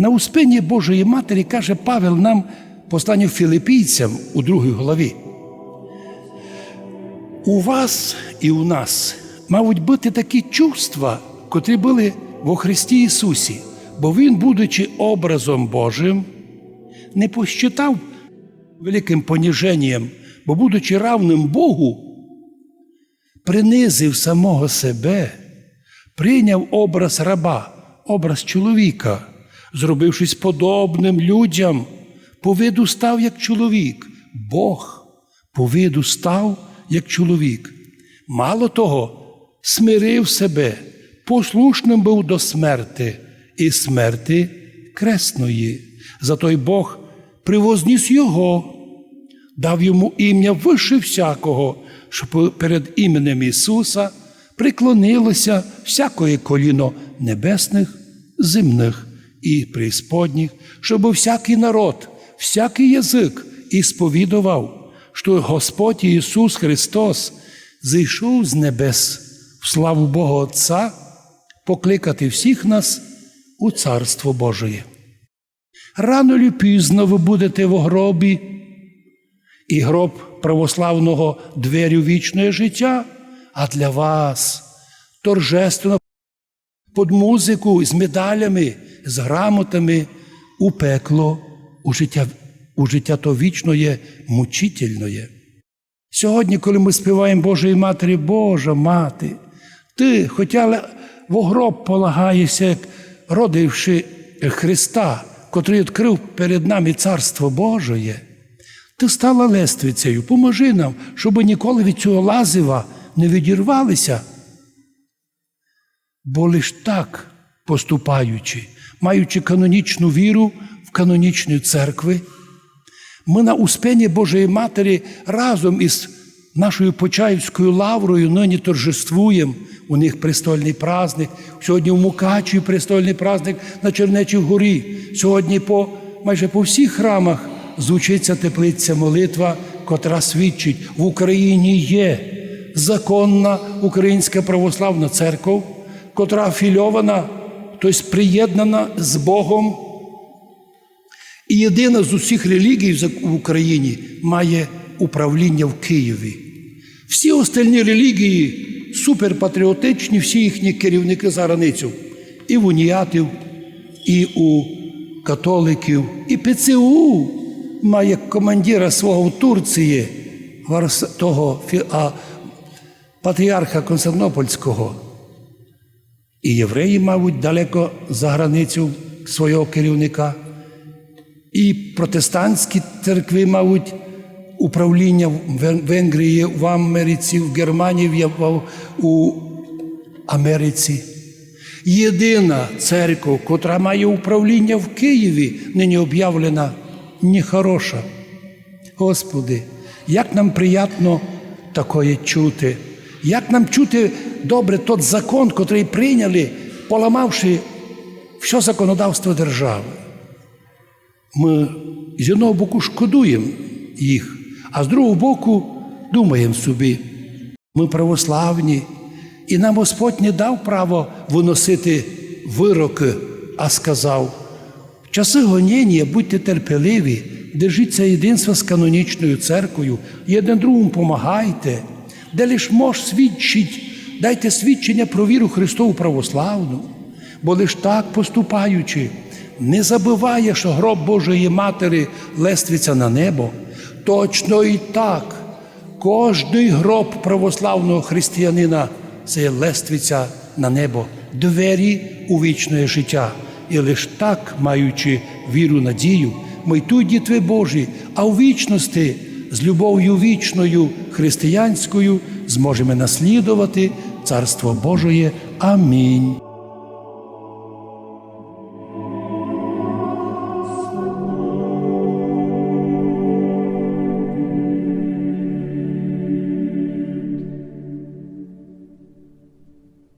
На успінні Божої Матері каже Павел нам посланню філіпійцям у другій голові. У вас і у нас мають бути такі чувства, котрі були во Христі Ісусі, бо Він, будучи образом Божим, не посчитав великим поніженням, бо, будучи равним Богу, принизив самого себе, прийняв образ раба, образ чоловіка, зробившись подобним людям, по виду став як чоловік, Бог по виду став як чоловік. Мало того, смирив себе, послушним був до смерти і смерти кресної. Зато й Бог привозніс його, дав йому ім'я вище всякого, щоб перед іменем Ісуса приклонилося всякое коліно небесних, земних і преісподніх, щоб всякий народ, всякий язик і сповідував, що Господь Ісус Христос зійшов з небес в славу Бога Отця покликати всіх нас у Царство Божие. Рано чи пізно ви будете в гробі, і гроб православного дверю вічного життя, а для вас торжественно під музику з медалями, з грамотами у пекло, у життя, у життя то вічноє, мучительноє. Сьогодні, коли ми співаємо Божої Матері, Божа Мати, ти, хоча в гроб полагаєшся, як родивши Христа, котрий відкрив перед нами Царство Божоє, ти стала лествицею, поможи нам, щоб ніколи від цього лазива не відірвалися. Бо лиш так поступаючи, маючи канонічну віру в канонічні церкви, ми на успенні Божої Матері разом із нашою Почаївською лаврою нині торжествуємо. У них престольний праздник. Сьогодні в Мукачеві престольний праздник на Чернечій горі. Сьогодні по майже по всіх храмах звучиться теплиця молитва, котра свідчить, в Україні є законна українська православна церква, котра афільована, тобто приєднана з Богом. І єдина з усіх релігій в Україні має управління в Києві. Всі остальні релігії суперпатріотичні, всі їхні керівники за границю. І в уніатів, і у католиків, і ПЦУ має командира свого в Турції, того а, патріарха Константинопольського. І євреї, мабуть, далеко за границю свого керівника. І протестантські церкви, мабуть, управління в Венгрії, в Америці, в Германії, у Америці. Єдина церква, котра має управління в Києві, нині об'явлена нехороша. Господи, як нам приємно такое чути, як нам чути добре тот закон, котрий прийняли, поламавши все законодавство держави. Ми з одного боку шкодуємо їх, а з другого боку думаємо собі, ми православні, і нам Господь не дав право виносити вироки, а сказав: часи гоніння будьте терпеливі, держіться єдинства з канонічною церквою, один другому помагайте, де лиш мож свідчить, дайте свідчення про віру Христову православну, бо лиш так поступаючи, не забуває, що гроб Божої Матері лествиться на небо. Точно і так, кожний гроб православного християнина це лествиця на небо, двері у вічне життя. І лише так, маючи віру, надію, ми й тут дітви Божі, а у вічності з любов'ю вічною християнською зможемо наслідувати Царство Божоє. Амінь.